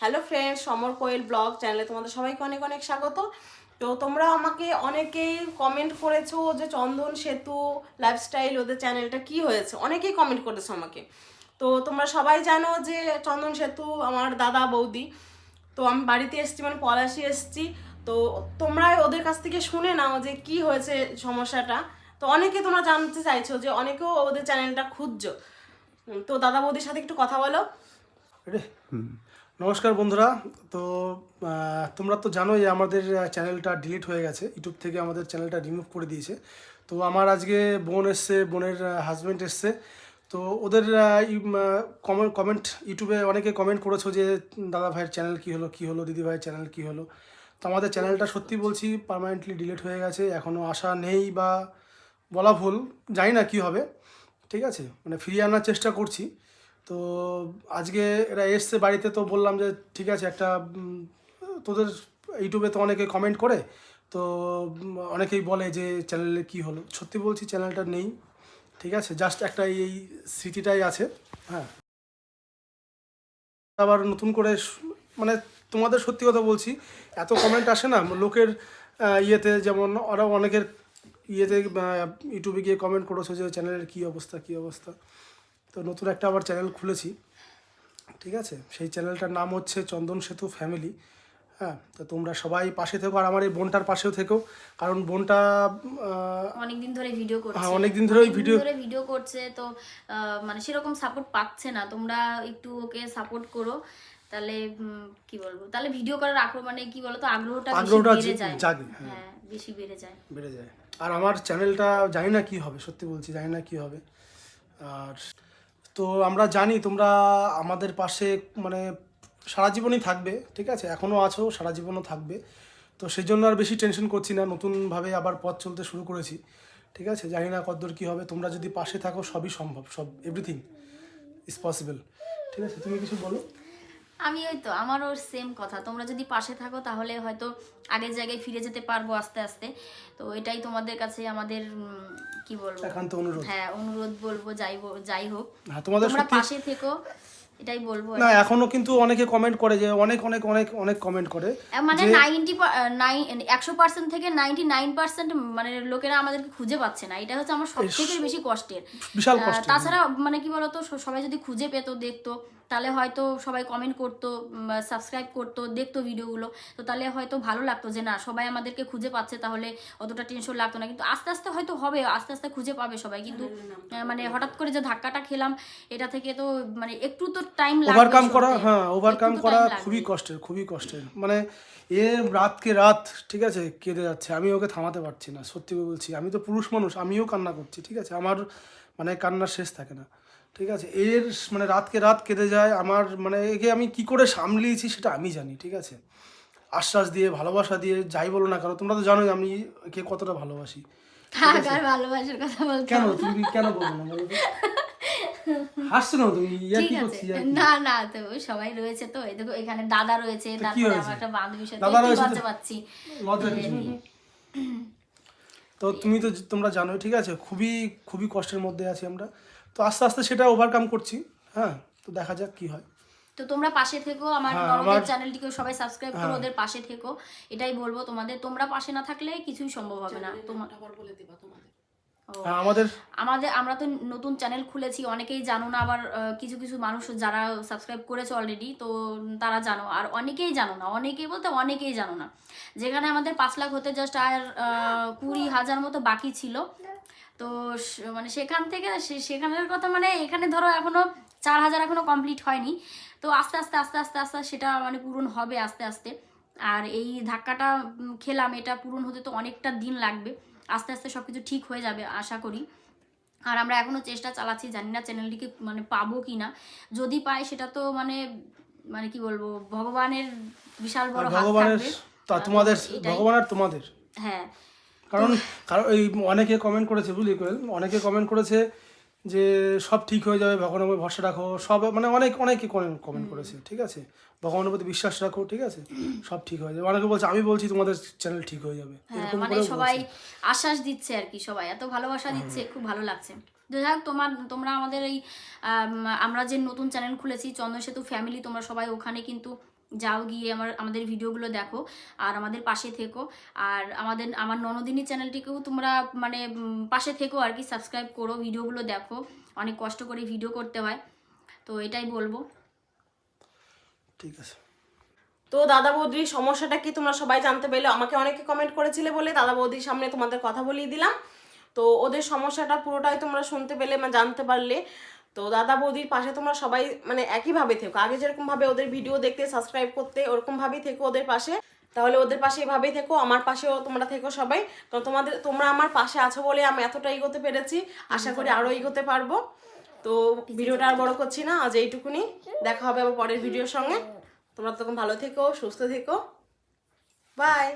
Hello friends Samar Koel blog চ্যানেলে তোমাদের সবাইকে অনেক অনেক স্বাগত। তো তোমরা আমাকে অনেকেই কমেন্ট করেছ যে চন্দন সেতু লাইফস্টাইল ওদের চ্যানেলটা কি হয়েছে? অনেকেই কমেন্ট করেছ আমাকে। তো তোমরা সবাই জানো যে চন্দন সেতু আমার দাদা বৌদি। তো আমি বাড়িতে এসছি মানে পলাশি এসছি। তো তোমরা ওদের কাছ থেকে শুনে নাও যে কি হয়েছে সমস্যাটা। তো অনেকে তোমরা জানতে চাইছো যে অনেকেও ওদের চ্যানেলটা খুঁজছো। তো দাদা বৌদির সাথে একটু কথা বলো। নমস্কার বন্ধুরা। তো তোমরা তো জানোই যে আমাদের চ্যানেলটা ডিলিট হয়ে গেছে। ইউটিউব থেকে আমাদের চ্যানেলটা রিমুভ করে দিয়েছে। তো, আমার আজকে বোন এসছে, বোনের হাজব্যান্ড এসছে। তো, ওদের কমেন্ট কমেন্ট ইউটিউবে অনেকে কমেন্ট করেছ যে, দাদা ভাইয়ের চ্যানেল কী হলো কী হলো, দিদি ভাইয়ের চ্যানেল কী হলো? তো, আমাদের চ্যানেলটা সত্যি বলছি পার্মানেন্টলি ডিলিট হয়ে গেছে। এখনও আশা নেই বা বলা ভুল, জানি না কী হবে। ঠিক আছে? মানে ফিরিয়ে আনার চেষ্টা করছি। তো আজকে এরা এসছে বাড়িতে তো বললাম যে, ঠিক আছে, একটা তোদের ইউটিউবে তো অনেকে কমেন্ট করে, তো অনেকেই বলে যে চ্যানেলে কি হলো? সত্যি বলছি চ্যানেলটা নেই, ঠিক আছে জাস্ট একটা এই স্মৃতিটাই আছে হ্যাঁ। আবার নতুন করে মানে তোমাদের সত্যি কথা বলছি, এত কমেন্ট আসে না, লোকের ইয়েতে যেমন ওরা অনেকের ইয়েতে ইউটিউবে গিয়ে কমেন্ট করেছ যে চ্যানেলের কী অবস্থা কী অবস্থা? তো নতুন একটা আবার চ্যানেল খুলেছি। ঠিক আছে? সেই চ্যানেলটার নাম হচ্ছে চন্দন সেতু ফ্যামিলি হ্যাঁ তো তোমরা সবাই পাশে থেকো আর আমার এই বোনটার পাশেও থেকো। কারণ বোনটা অনেকদিন ধরে ভিডিও করছে। হ্যাঁ, অনেকদিন ধরে ভিডিও- ধরে ভিডিও করছে তো মানে সেরকম সাপোর্ট পাচ্ছে না। তোমরা একটু ওকে সাপোর্ট করো। তাহলে কি বলব? তাহলে ভিডিও করার আগ্রহ মানে কি বলতো? আগ্রহটা বেশি আগ্রহটা বেড়ে যায়। হ্যাঁ। হ্যাঁ বেশি বেড়ে যায়। বেড়ে যায়। আর আমার চ্যানেলটা জানি না কি হবে সত্যি বলছি জানি না কি হবে। আর তো আমরা জানি তোমরা আমাদের পাশে মানে সারা জীবনই থাকবে, ঠিক আছে? এখনও আছো, সারা জীবনও থাকবে। তো সেই জন্য আর বেশি টেনশন করছি না, নতুনভাবে আবার পথ চলতে শুরু করেছি, ঠিক আছে? জানি না কতদূর কী হবে, তোমরা যদি পাশে থাকো, সবই সম্ভব, সব এভরিথিং ইজ পসিবল ঠিক আছে? তুমি কিছু বলো? আমি ওই তো, আমারও সেম কথা। তোমরা যদি পাশে থাকো, তাহলে হয়তো আগের জায়গায় ফিরে যেতে পারব আস্তে আস্তে। তো এটাই তোমাদের কাছে আমাদের কি বলব? একান্ত অনুরোধ। হ্যাঁ অনুরোধ বলব যাই যাই হোক। হ্যাঁ তোমাদের পাশে থেকো এটাই বলব না এখনও কিন্তু অনেকে কমেন্ট করে যে অনেক অনেক অনেক অনেক কমেন্ট করে মানে যে- নাইনটি একশো পার্সেন্ট থেকে নাইনটি নাইন পার্সেন্ট মানে লোকেরা আমাদেরকে খুঁজে পাচ্ছে না। এটা হচ্ছে আমার সব থেকে বেশি কষ্টের। বিশাল কষ্ট তাছাড়া মানে কি বলতো সবাই যদি খুঁজে পেতো দেখতো তাহলে হয়তো সবাই কমেন্ট করতো সাবস্ক্রাইব করতো দেখতো ভিডিওগুলো তো তাহলে হয়তো ভালো লাগতো যে না সবাই আমাদেরকে খুঁজে পাচ্ছে তাহলে অতটা টেনশন লাগতো না। কিন্তু আস্তে আস্তে হয়তো হবে আস্তে আস্তে খুঁজে পাবে সবাই। কিন্তু মানে হঠাৎ করে যে ধাক্কাটা খেলাম এটা থেকে তো মানে একটু তো টাইম লাগবে ওভারকাম করা হ্যাঁ ওভারকাম করা খুবই কষ্টের খুবই কষ্টের। মানে এ রাতকে রাত ঠিক আছে কেঁদে যাচ্ছে। আমি ওকে থামাতে পারছি না সত্যি বলছি। আমি তো পুরুষ মানুষ আমিও কান্না করছি ঠিক আছে? আমার মানে কান্নার শেষ থাকে না। ঠিক আছে? এর মানে রাতকে রাত কেঁদে যায়। আমার মানে একে আমি কি করে সামলিয়েছি সেটা আমি জানি ঠিক আছে? আশ্বাস দিয়ে ভালোবাসা দিয়ে যাই বলো না কেন তোমরা তো জানোই আমি একে কতটা ভালোবাসি ভালোবাসার কথা কেন? তুমি কেন বলব না বলো হাসছো না তুমি? ইয়া কি আছে। করছি না না তো সবাই রয়েছে তো। এই দেখো এখানে দাদা রয়েছে কি তারপরে আমার একটা বান্ধবীর সাথে দাদা লজ্জা পাচ্ছি লজ্জা কিছু তো তুমি তো তোমরা জানোই ঠিক আছে? খুবই খুবই কষ্টের মধ্যে আছি আমরা। তো আস্তে আস্তে সেটা ওভারকাম করছি হ্যাঁ? তো দেখা যাক কি হয়। তো তোমরা পাশে থেকো আমার হ্যাঁ, চ্যানেলটিকেও চ্যানেলটিকে সবাই সাবস্ক্রাইব করো হ্যাঁ। ওদের পাশে থেকো। এটাই বলব তোমাদের তোমরা পাশে না থাকলে কিছুই সম্ভব হবে না। তোমার বলে দিবা তোমাদের। আমাদের আমাদের আমরা তো নতুন চ্যানেল খুলেছি অনেকেই জানো না আবার কিছু কিছু মানুষ যারা সাবস্ক্রাইব করেছে অলরেডি তো তারা জানো। আর অনেকেই জানো না অনেকেই বলতে অনেকেই জানো না। যেখানে আমাদের পাঁচ লাখ হতে জাস্ট আর কুড়ি হাজার মতো বাকি ছিল। তো মানে সেখান থেকে সেখানের কথা মানে এখানে ধরো এখনও চার হাজার এখনও কমপ্লিট হয়নি। তো আস্তে আস্তে আস্তে আস্তে আস্তে সেটা মানে পূরণ হবে আস্তে আস্তে। আর এই ধাক্কাটা খেলাম এটা পূরণ হতে তো অনেকটা দিন লাগবে। আস্তে আস্তে সব কিছু ঠিক হয়ে যাবে আশা করি। আর আমরা এখনও চেষ্টা চালাচ্ছি জানি না চ্যানেলটিকে মানে পাবো কি না যদি পাই সেটা তো মানে মানে কি বলব ভগবানের বিশাল বড় ভগবানের তা তোমাদের ভগবানের ভগবান আর তোমাদের। হ্যাঁ। কারণ কারণ এই অনেকে কমেন্ট করেছে বুঝলি অনেকে কমেন্ট করেছে যে সব ঠিক হয়ে যাবে ভগবানের উপর ভরসা রাখো সব মানে অনেক অনেকে কমেন্ট করেছে ঠিক আছে? ভগবানের প্রতি বিশ্বাস রাখো ঠিক আছে? সব ঠিক হয়ে যাবে। অনেকে বলছে আমি বলছি তোমাদের চ্যানেল ঠিক হয়ে যাবে। হ্যাঁ মানে সবাই আশ্বাস দিচ্ছে আর কি সবাই। এত ভালোবাসা দিচ্ছে খুব ভালো লাগছে। যাই হোক তোমার তোমরা আমাদের এই আম, আমরা যে নতুন চ্যানেল খুলেছি চন্দ্র সেতু ফ্যামিলি তোমরা সবাই ওখানে কিন্তু যাও গিয়ে আমার আমাদের ভিডিওগুলো দেখো আর আমাদের পাশে থেকো। আর আমাদের আমার ননদিনী চ্যানেলটিকেও তোমরা মানে পাশে থেকো আর কি সাবস্ক্রাইব করো ভিডিওগুলো দেখো। অনেক কষ্ট করে ভিডিও করতে হয়। তো এটাই বলব। ঠিক আছে। তো দাদা বৌদির সমস্যাটা কি তোমরা সবাই জানতে পারলে আমাকে অনেকে কমেন্ট করেছিলে বলে দাদা বৌদির সামনে তোমাদের কথা বলিয়ে দিলাম। তো ওদের সমস্যাটা পুরোটাই তোমরা শুনতে পেলে মানে জানতে পারলে। তো দাদা বৌদির পাশে তোমরা সবাই মানে একইভাবে থেকো। আগে যেরকমভাবে ওদের ভিডিও দেখতে সাবস্ক্রাইব করতে ওরকমভাবেই থেকো ওদের পাশে। তাহলে ওদের পাশে এভাবেই থেকো, আমার পাশেও তোমরা থেকো সবাই। তো তোমাদের, তোমরা আমার পাশে আছো বলে আমি এতটা এগোতে পেরেছি। আশা করি আরও এগোতে পারব। তো ভিডিওটা আর বড় করছি না, আজ এইটুকুনি। দেখা হবে আবার পরের ভিডিওর সঙ্গে। তোমরা তখন ভালো থেকো, সুস্থ থেকো। বাই